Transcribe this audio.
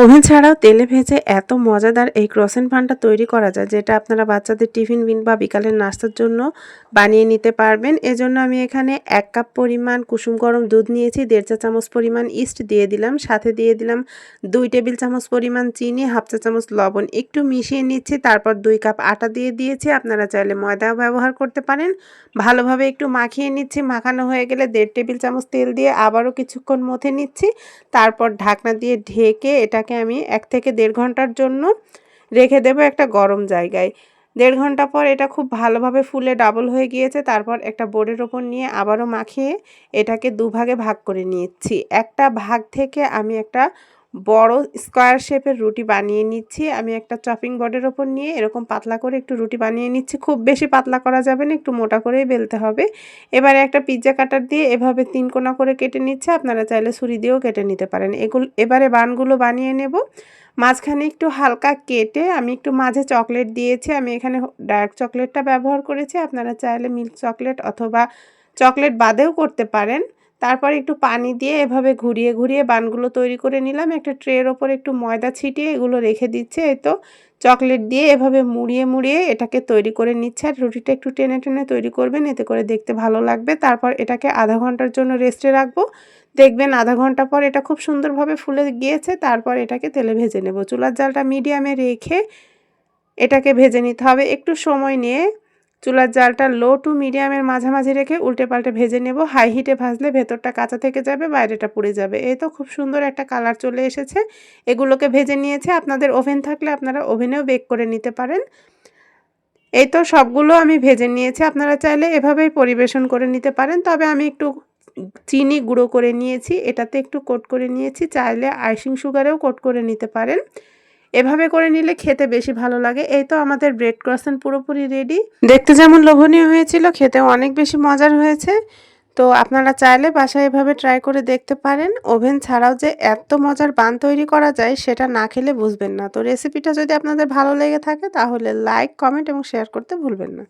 Oven ছাড়াও তেলে ভেজে এত মজাদার এই ক্রসেন্ট পানটা তৈরি করা যায়, যেটা আপনারা বাচ্চাদের টিফিন বিন বা বিকালের নাস্তার জন্য বানিয়ে নিতে পারবেন। এজন্য আমি এখানে এক কাপ পরিমাণ কুসুম গরম দুধ নিয়েছি, দেড় চা চামচ পরিমাণ ইস্ট দিয়ে দিলাম, সাথে দিয়ে দিলাম দুই টেবিল চামচ পরিমাণ চিনি, হাফ চা চামচ লবণ একটু মিশিয়ে নিচ্ছি, তারপর দুই কাপ আটা দিয়ে দিয়েছি, আপনারা চাইলে ময়দাও ব্যবহার করতে পারেন। ভালোভাবে একটু মাখিয়ে নিচ্ছি, মাখানো হয়ে গেলে দেড় টেবিল চামচ তেল দিয়ে আবারও কিছুক্ষণ মথে নিচ্ছি, তারপর ঢাকনা দিয়ে ঢেকে এটাকে আমি এক থেকে দেড় ঘণ্টার জন্য রেখে দেবো একটা গরম জায়গায়। দেড় ঘণ্টা পর এটা খুব ভালোভাবে ফুলে ডাবল হয়ে গিয়েছে, তারপর একটা বোর্ডের ওপর নিয়ে আবারও মাখিয়ে এটাকে দুভাগে ভাগ করে নিয়েছি একটা ভাগ থেকে আমি একটা বড় স্কোয়ার শেপের রুটি বানিয়ে নিচ্ছি। আমি একটা চপিং বোর্ডের ওপর নিয়ে এরকম পাতলা করে একটু রুটি বানিয়ে নিচ্ছি। খুব বেশি পাতলা করা যাবে না, একটু মোটা করেই বেলতে হবে। এবারে একটা পিৎজা কাটার দিয়ে এভাবে তিন কোনা করে কেটে নিচ্ছে। আপনারা চাইলে ছুরি দিয়েও কেটে নিতে পারেন। এগুলো, এবারে বানগুলো বানিয়ে নেব। মাঝখানে একটু হালকা কেটে আমি একটু মাঝে চকলেট দিয়েছি। আমি এখানে ডার্ক চকলেটটা ব্যবহার করেছি। আপনারা চাইলে মিল্ক চকলেট অথবা চকলেট বাদেও করতে পারেন। তারপর একটু পানি দিয়ে এভাবে ঘুরিয়ে ঘুরিয়ে বানগুলো তৈরি করে নিলাম। একটা ট্রের ওপর একটু ময়দা ছিটিয়ে এগুলো রেখে দিচ্ছে। এই তো চকলেট দিয়ে এভাবে মুড়িয়ে মুড়িয়ে এটাকে তৈরি করে নিচ্ছে। আর রুটিটা একটু টেনে টেনে তৈরি করবেন। এতে করে দেখতে ভালো লাগবে। তারপর এটাকে আধা ঘণ্টার জন্য রেস্টে রাখব। দেখবেন আধা ঘণ্টা পর এটা খুব সুন্দরভাবে ফুলে গিয়েছে। তারপর এটাকে তেলে ভেজে নেব। চুলার জালটা মিডিয়ামে রেখে এটাকে ভেজে নিতে হবে। একটু সময় নিয়ে চুলার জালটা লো টু মিডিয়ামের মাঝামাঝি রেখে উল্টে পাল্টে ভেজে নেব। হাই হিটে ভাজলে ভেতরটা কাঁচা থেকে যাবে, বাইরেটা পুড়ে যাবে। এই তো খুব সুন্দর একটা কালার চলে এসেছে। এগুলোকে ভেজে নিয়েছে। আপনাদের ওভেন থাকলে আপনারা ওভেনেও বেক করে নিতে পারেন। এই তো সবগুলো আমি ভেজে নিয়েছি। আপনারা চাইলে এভাবেই পরিবেশন করে নিতে পারেন। তবে আমি একটু চিনি গুঁড়ো করে নিয়েছি। এটাতে একটু কোট করে নিয়েছি। চাইলে আইসিং সুগারেও কোট করে নিতে পারেন। এভাবে করে নিলে খেতে বেশি ভালো লাগে। এই তো আমাদের ব্রেড ক্রসেন পুরোপুরি রেডি দেখতে যেমন লোভনীয় হয়েছিল খেতে অনেক বেশি মজার হয়েছে। তো আপনারা চাইলে বাসায় এভাবে ট্রাই করে দেখতে পারেন। ওভেন ছাড়াও যে এত মজার বান তৈরি করা যায়, সেটা না খেলে বুঝবেন না। তো রেসিপিটা যদি আপনাদের ভালো লেগে থাকে, তাহলে লাইক কমেন্ট এবং শেয়ার করতে ভুলবেন না।